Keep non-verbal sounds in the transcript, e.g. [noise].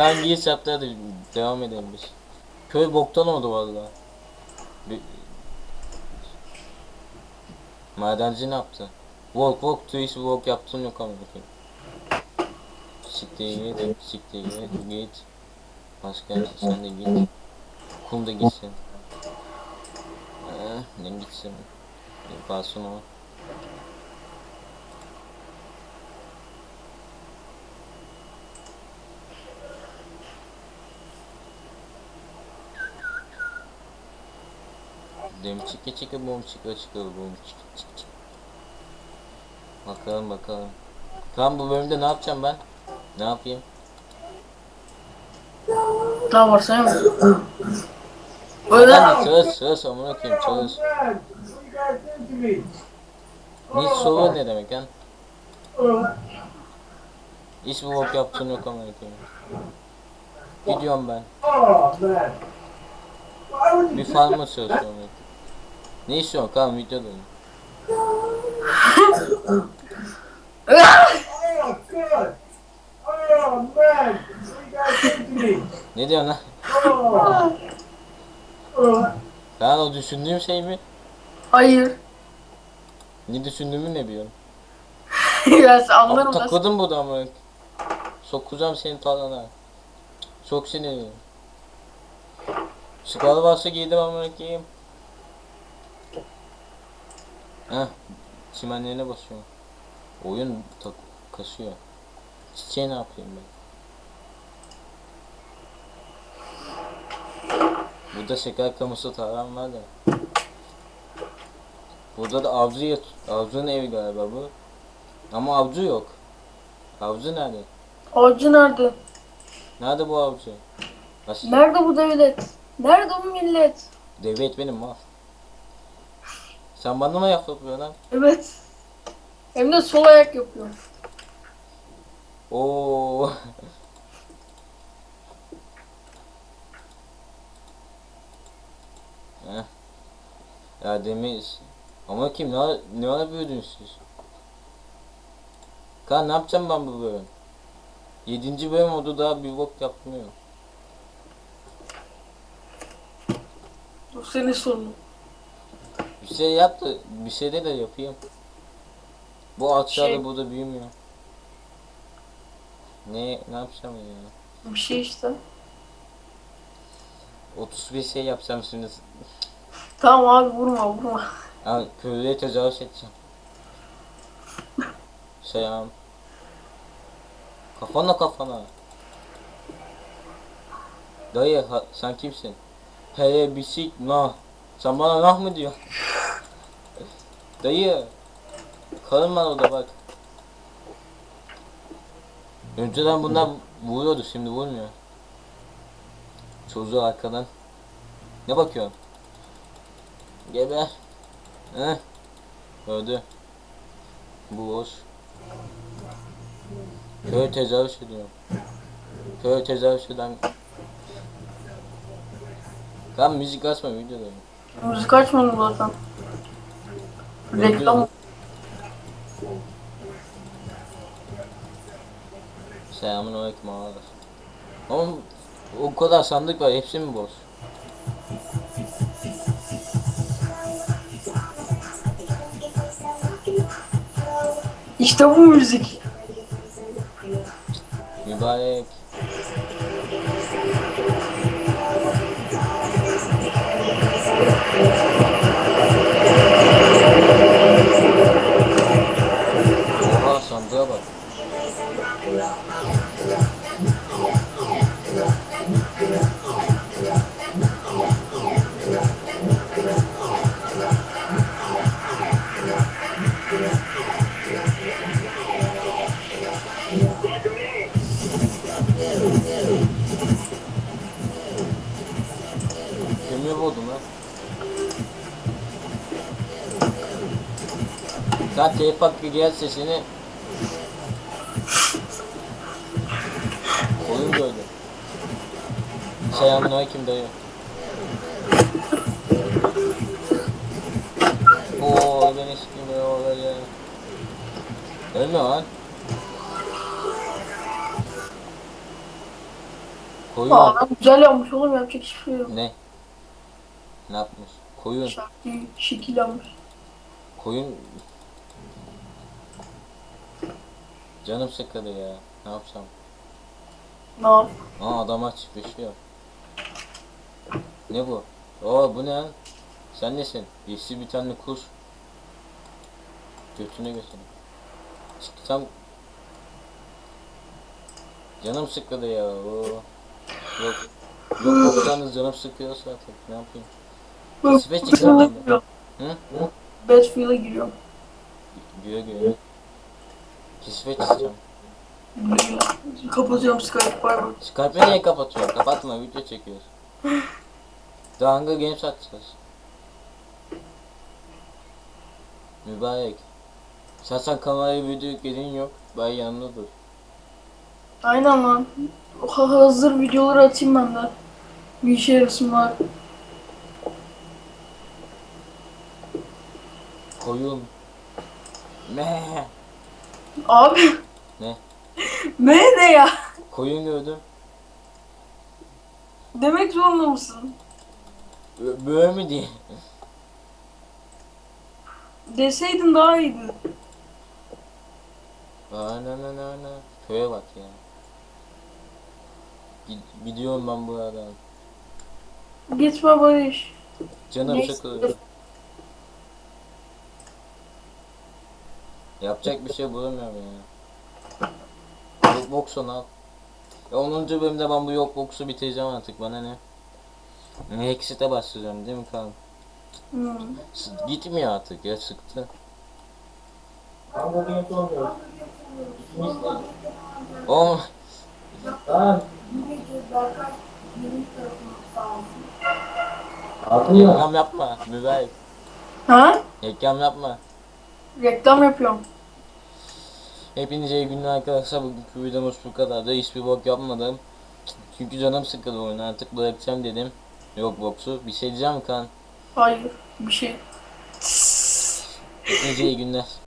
Hangi iş yaptı devam edelim biz. Köy boktan oldu valla. Bir... Madenci ne yaptı? Walk walk to iş walk yaptın yok ama bakayım. Siktir git, siktir git, git. Başka sen de git. Kum da gitsin. Ee, ne gitsin? Yaparsın o. Dem çike çike bom çike çike bom çike çike çike. Bakalım bakalım. Tamam bu bölümde ne yapacağım ben? Ne yapayım? Ne varsa ya. Öyle Hadi çalış çalış amına koyayım çalış. Niç soru ne demek lan? Hiç bu bok yaptığın yok amına koyayım. Gidiyorum ben. Bir farma çalışıyorum. Ne istiyorsun kan videodayım. Ne diyorsun lan? Lan o düşündüğüm şey mi? Hayır. Ne düşündüğümü ne biliyorum. ya sen Ama anlarım ben. takıldım bu da amına. Sokacağım senin tarlana. Çok sinirliyim. Skalı varsa giydim amına koyayım. Heh. Çimenlerine basıyorum. Oyun tak kasıyor. Çiçeği ne yapayım ben? Burada şeker kamusu taran var da. Burada da avcı yat avcının evi galiba bu. Ama avcı yok. Avcı nerede? Avcı nerede? Nerede bu avcı? Nasıl? Nerede bu devlet? Nerede bu millet? Devlet benim mal. Sen bana mı laf yapıyorsun lan? Evet. Hem de sol ayak yapıyor. Oo. [laughs] Heh. Ya demeyiz. Ama kim ne ne ara büyüdünüz siz? Kan ne yapacağım ben bu bölüm? Yedinci bölüm oldu daha bir bok yapmıyor. Bu senin sorunun. Bir şey yap da bir şey de de yapayım. Bu ağaçlar da Şey- burada büyümüyor. Ne ne yapacağım ya? Bir şey işte. 31 şey yapacağım şimdi. Tamam abi vurma vurma. Ha köylüye tecavüz edeceğim. Selam. Kafana kafana. Dayı ha, sen kimsin? Hele bisik nah. Sen bana nah mı diyor? Dayı. Karın var orada bak. Önceden bunlar vuruyordu şimdi vurmuyor. Çocuğu arkadan. Ne bakıyorsun? Geber. Heh. Öldü. Bu boş. Köy tecavüz ediyor. Köy tecavüz eden... Ben müzik açma videodayım. Müzik açmadım zaten. Reklam. Selamun aleyküm ağalar. Ama o kadar sandık var hepsi mi boş? İşte bu müzik. Mübarek. Oha sandığa bak. Kömür buldum lan. Sen telif hakkı gel sesini Oyun gördüm. Selamun aleyküm dayı. Oo beni sikmiyor oraya. Ölme lan. Koyun. Aa, güzel yapmış oğlum yapacak hiçbir şey yok. Ne? Ne yapmış? Koyun. Şarkıyı şekil yapmış. Koyun. Canım sıkıldı ya. Ne yapsam? Ne yap? Aa adama çiftleşiyor. Ne bu? Oo bu ne? Sen nesin? Yeşil bir tane kuş. Götüne götüne. Çıksam Canım sıkıldı ya. Oo. Yok. Yok yoksanız canım sıkıyorsa artık ne yapayım? De. giriyorum. Hı? Hı? Batfield'a giriyorum. Güle güle. Güle güle. Kapatıyorum Skype bay bay. Skype'ı niye kapatıyorsun? Kapatma video çekiyoruz. [laughs] Daha Hunger Games atacağız. Mübarek. Sen sen kameraya video yüklediğin yok. Ben yanında dur. Aynen lan. Ha- Hazır videoları atayım ben de. Bir işe yarasın var. Koyun. Me. Abi. Ne? [laughs] ne ne ya? Koyun gördüm. Demek zorunda mısın? Bö- Böyle mi diye. Deseydin daha iyiydi. Ana na na na. Köye bak ya. Gid- gidiyorum ben buradan. Gitme Barış. Canım Neyse. Yapacak bir şey bulamıyorum ya. Yok box'u al. Ya 10. bölümde ben bu yok box'u bitireceğim artık bana ne? Ne Exit'e başlayacağım değil mi kan? Hmm. Gitmiyor artık ya sıktı. Oh reklam yapma mübarek. Ha? Reklam yapma. Reklam yapıyorum. Hepinize iyi günler arkadaşlar. Bugünkü videomuz bu kadar da hiçbir bok yapmadım. Çünkü canım sıkıldı oyunu artık bırakacağım dedim. Yok boksu. Bir şey diyeceğim mi kan? Hayır. Bir şey. Hepinize iyi günler.